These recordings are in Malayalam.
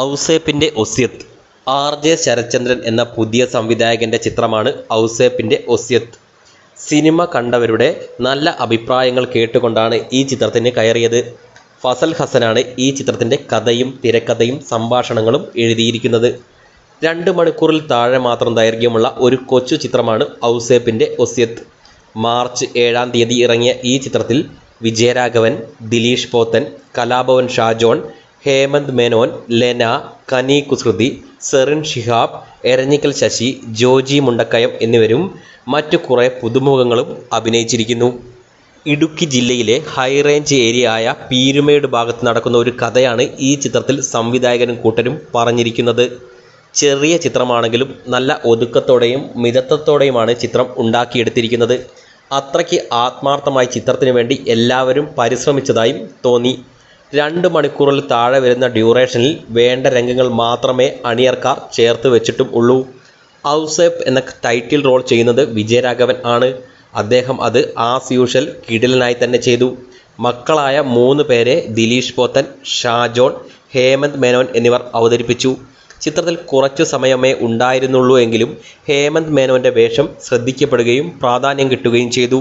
ഔസേപ്പിന്റെ ഒസ്യത്ത്. ആർ ജെ ശരത്ചന്ദ്രൻ എന്ന പുതിയ സംവിധായകന്റെ ചിത്രമാണ് ഔസേപ്പിന്റെ ഒസ്യത്ത്. സിനിമ കണ്ടവരുടെ നല്ല അഭിപ്രായങ്ങൾ കേട്ടുകൊണ്ടാണ് ഈ ചിത്രത്തിന് കയറിയത്. ഫസൽ ഹസനാണ് ഈ ചിത്രത്തിന്റെ കഥയും തിരക്കഥയും സംഭാഷണങ്ങളും എഴുതിയിരിക്കുന്നത്. രണ്ട് മണിക്കൂറിൽ താഴെ മാത്രം ദൈർഘ്യമുള്ള ഒരു കൊച്ചു ചിത്രമാണ് ഔസേപ്പിന്റെ ഒസ്യത്ത്. മാർച്ച് ഏഴാം തീയതി ഇറങ്ങിയ ഈ ചിത്രത്തിൽ വിജയരാഘവൻ ദിലീഷ് പോത്തൻ കലാഭവൻ ഷാജോൺ ഹേമന്ത് മേനോൻ ലെന കനി കുസൃതി സെറിൻ ഷിഹാബ് എരഞ്ഞിക്കൽ ശശി ജോജി മുണ്ടക്കയം എന്നിവരും മറ്റു കുറേ പുതുമുഖങ്ങളും അഭിനയിച്ചിരിക്കുന്നു. ഇടുക്കി ജില്ലയിലെ ഹൈറേഞ്ച് ഏരിയ ആയ പീരുമേട് ഭാഗത്ത് നടക്കുന്ന ഒരു കഥയാണ് ഈ ചിത്രത്തിൽ സംവിധായകനും കൂട്ടരും പറഞ്ഞിരിക്കുന്നത്. ചെറിയ ചിത്രമാണെങ്കിലും നല്ല ഒതുക്കത്തോടെയും മിതത്വത്തോടെയുമാണ് ചിത്രം ഉണ്ടാക്കിയെടുത്തിരിക്കുന്നത്. അത്രയ്ക്ക് ആത്മാർത്ഥമായി ചിത്രത്തിന് വേണ്ടി എല്ലാവരും പരിശ്രമിച്ചതായും തോന്നി. രണ്ട് മണിക്കൂറിൽ താഴെ വരുന്ന ഡ്യൂറേഷനിൽ വേണ്ട രംഗങ്ങൾ മാത്രമേ അണിയർക്കാർ ചേർത്ത് വെച്ചിട്ടും ഉള്ളൂ. ഔസേപ്പ് എന്ന ടൈറ്റിൽ റോൾ ചെയ്യുന്നത് വിജയരാഘവൻ ആണ്. അദ്ദേഹം അത് ആസ് യൂഷ്വൽ കിടിലനായി തന്നെ ചെയ്തു. മക്കളായ മൂന്ന് പേരെ ദിലീഷ് പോത്തൻ ഷാജോൺ ഹേമന്ത് മേനോൻ എന്നിവർ അവതരിപ്പിച്ചു. ചിത്രത്തിൽ കുറച്ചു സമയമേ ഉണ്ടായിരുന്നുള്ളൂ എങ്കിലും ഹേമന്ത് മേനോന്റെ വേഷം ശ്രദ്ധിക്കപ്പെടുകയും പ്രാധാന്യം കിട്ടുകയും ചെയ്തു.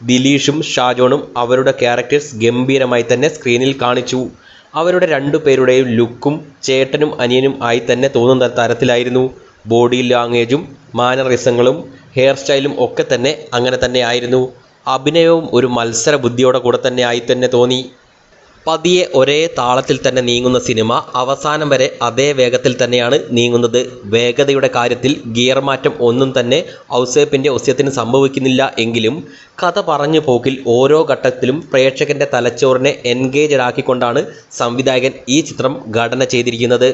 ദിലീഷും ഷാജോണും അവരുടെ ക്യാരക്ടേഴ്സ് ഗംഭീരമായി തന്നെ സ്ക്രീനിൽ കാണിച്ചു. അവരുടെ രണ്ടു പേരുടെയും ലുക്കും ചേട്ടനും അനിയനും ആയി തന്നെ തോന്നുന്ന തരത്തിലായിരുന്നു. ബോഡി ലാംഗ്വേജും മാനറിസങ്ങളും ഹെയർ സ്റ്റൈലും ഒക്കെ തന്നെ അങ്ങനെ തന്നെ ആയിരുന്നു. അഭിനയവും ഒരു മത്സര ബുദ്ധിയോടെ കൂടെ തന്നെ ആയി തന്നെ തോന്നി. പതിയെ ഒരേ താളത്തിൽ തന്നെ നീങ്ങുന്ന സിനിമ അവസാനം വരെ അതേ വേഗത്തിൽ തന്നെയാണ് നീങ്ങുന്നത്. വേഗതയുടെ കാര്യത്തിൽ ഗിയർ മാറ്റം ഒന്നും തന്നെ ഔസേപ്പിന്റെ ഒസ്യത്തിന് സംഭവിക്കുന്നില്ല എങ്കിലും കഥ പറഞ്ഞു പോക്കിൽ ഓരോ ഘട്ടത്തിലും പ്രേക്ഷകന്റെ തലച്ചോറിനെ എൻഗേജഡ് ആക്കിക്കൊണ്ടാണ് സംവിധായകൻ ഈ ചിത്രം ഘടന ചെയ്തിരിക്കുന്നത്.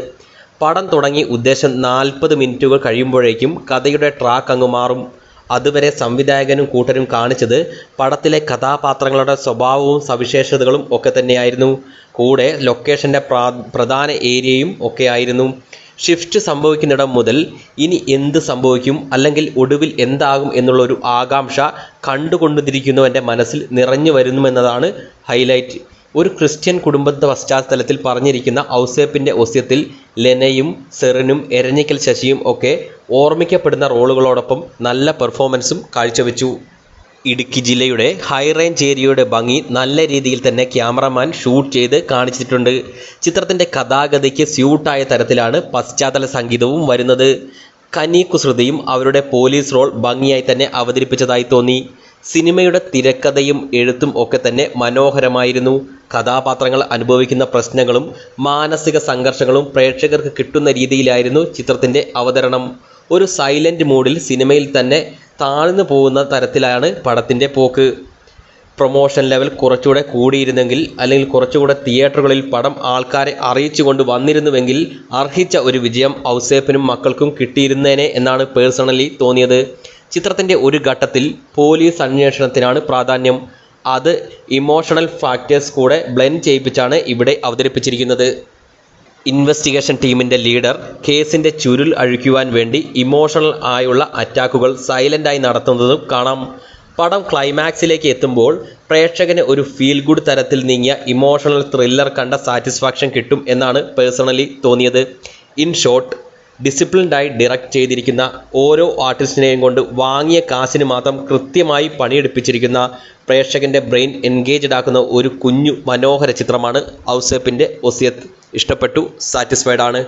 പടം തുടങ്ങി ഉദ്ദേശം നാൽപ്പത് മിനിറ്റുകൾ കഴിയുമ്പോഴേക്കും കഥയുടെ ട്രാക്ക് അങ്ങ് മാറും. അതുവരെ സംവിധായകനും കൂട്ടരും കാണിച്ചത് പടത്തിലെ കഥാപാത്രങ്ങളുടെ സ്വഭാവവും സവിശേഷതകളും ഒക്കെ തന്നെയായിരുന്നു. കൂടെ ലൊക്കേഷന്റെ പ്രധാന ഏരിയയും ഒക്കെ ആയിരുന്നു ഷിഫ്റ്റ് സംഭവിക്കുന്നിടം മുതൽ ഇനി എന്ത് സംഭവിക്കും അല്ലെങ്കിൽ ഒടുവിൽ എന്താകും എന്നുള്ളൊരു ആകാംക്ഷ കണ്ടുകൊണ്ടിരിക്കുന്നവന്റെ മനസ്സിൽ നിറഞ്ഞു വരുന്നുവെന്നതാണ് ഹൈലൈറ്റ് ഒരു ക്രിസ്ത്യൻ കുടുംബത്തെ പശ്ചാത്തലത്തിൽ പറഞ്ഞിരിക്കുന്ന ഔസേപ്പിന്റെ ഒസ്യത്തിൽ ലെനയും സെറിനും എരഞ്ഞിക്കൽ ശശിയും ഒക്കെ ഓർമ്മിക്കപ്പെടുന്ന റോളുകളോടൊപ്പം നല്ല പെർഫോമൻസും കാഴ്ചവെച്ചു. ഇടുക്കി ജില്ലയുടെ ഹൈറേഞ്ച് ഏരിയയുടെ ഭംഗി നല്ല രീതിയിൽ തന്നെ ക്യാമറമാൻ ഷൂട്ട് ചെയ്ത് കാണിച്ചിട്ടുണ്ട്. ചിത്രത്തിന്റെ കഥാഗതിക്ക് സ്യൂട്ടായ തരത്തിലാണ് പശ്ചാത്തല സംഗീതവും വരുന്നത്. കനി കുസൃതിയും അവരുടെ പോലീസ് റോൾ ഭംഗിയായി തന്നെ അവതരിപ്പിച്ചതായി തോന്നി. സിനിമയുടെ തിരക്കഥയും എഴുത്തും ഒക്കെ തന്നെ മനോഹരമായിരുന്നു. കഥാപാത്രങ്ങൾ അനുഭവിക്കുന്ന പ്രശ്നങ്ങളും മാനസിക സംഘർഷങ്ങളും പ്രേക്ഷകർക്ക് കിട്ടുന്ന രീതിയിലായിരുന്നു ചിത്രത്തിന്റെ അവതരണം. ഒരു സൈലന്റ് മൂഡിൽ സിനിമയിൽ തന്നെ താഴ്ന്നു പോകുന്ന തരത്തിലാണ് പടത്തിന്റെ പോക്ക്. പ്രൊമോഷൻ ലെവൽ കുറച്ചുകൂടെ കൂടിയിരുന്നെങ്കിൽ അല്ലെങ്കിൽ കുറച്ചുകൂടെ തിയേറ്ററുകളിൽ പടം ആൾക്കാരെ അറിയിച്ചുകൊണ്ട് വന്നിരുന്നുവെങ്കിൽ അർഹിച്ച ഒരു വിജയം ഔസേപ്പിനും മക്കൾക്കും കിട്ടിയിരുന്നേനെ എന്നാണ് പേഴ്സണലി തോന്നിയത്. ചിത്രത്തിന്റെ ഒരു ഘട്ടത്തിൽ പോലീസ് അന്വേഷണത്തിനാണ് പ്രാധാന്യം. അത് ഇമോഷണൽ ഫാക്ടേഴ്സ് കൂടെ ബ്ലെൻഡ് ചെയ്യിപ്പിച്ചാണ് ഇവിടെ അവതരിപ്പിച്ചിരിക്കുന്നത്. ഇൻവെസ്റ്റിഗേഷൻ ടീമിന്റെ ലീഡർ കേസിന്റെ ചുരുൾ അഴിക്കുവാൻ വേണ്ടി ഇമോഷണൽ ആയുള്ള അറ്റാക്കുകൾ സൈലന്റായി നടത്തുന്നതും കാണാം. പടം ക്ലൈമാക്സിലേക്ക് എത്തുമ്പോൾ പ്രേക്ഷകന് ഒരു ഫീൽ ഗുഡ് തരത്തിൽ നീങ്ങിയ ഇമോഷണൽ ത്രില്ലർ കണ്ട സാറ്റിസ്ഫാക്ഷൻ കിട്ടും എന്നാണ് പേഴ്സണലി തോന്നിയത്. ഇൻ ഷോർട്ട് ഡിസിപ്ലിൻഡായി ഡയറക്റ്റ് ചെയ്തിരിക്കുന്ന ഓരോ ആർട്ടിസ്റ്റിനെയും കൊണ്ട് വാങ്ങിയ കാശിന് മാത്രം കൃത്യമായി പണിയെടുപ്പിച്ചിരിക്കുന്ന പ്രേക്ഷകന്റെ ബ്രെയിൻ എൻഗേജ്ഡ് ആക്കുന്ന ഒരു കുഞ്ഞു മനോഹര ചിത്രമാണ് ഔസേപ്പിന്റെ ഒസിയത്ത്. ഇഷ്ടപ്പെട്ടു സാറ്റിസ്ഫൈഡ് ആണ്.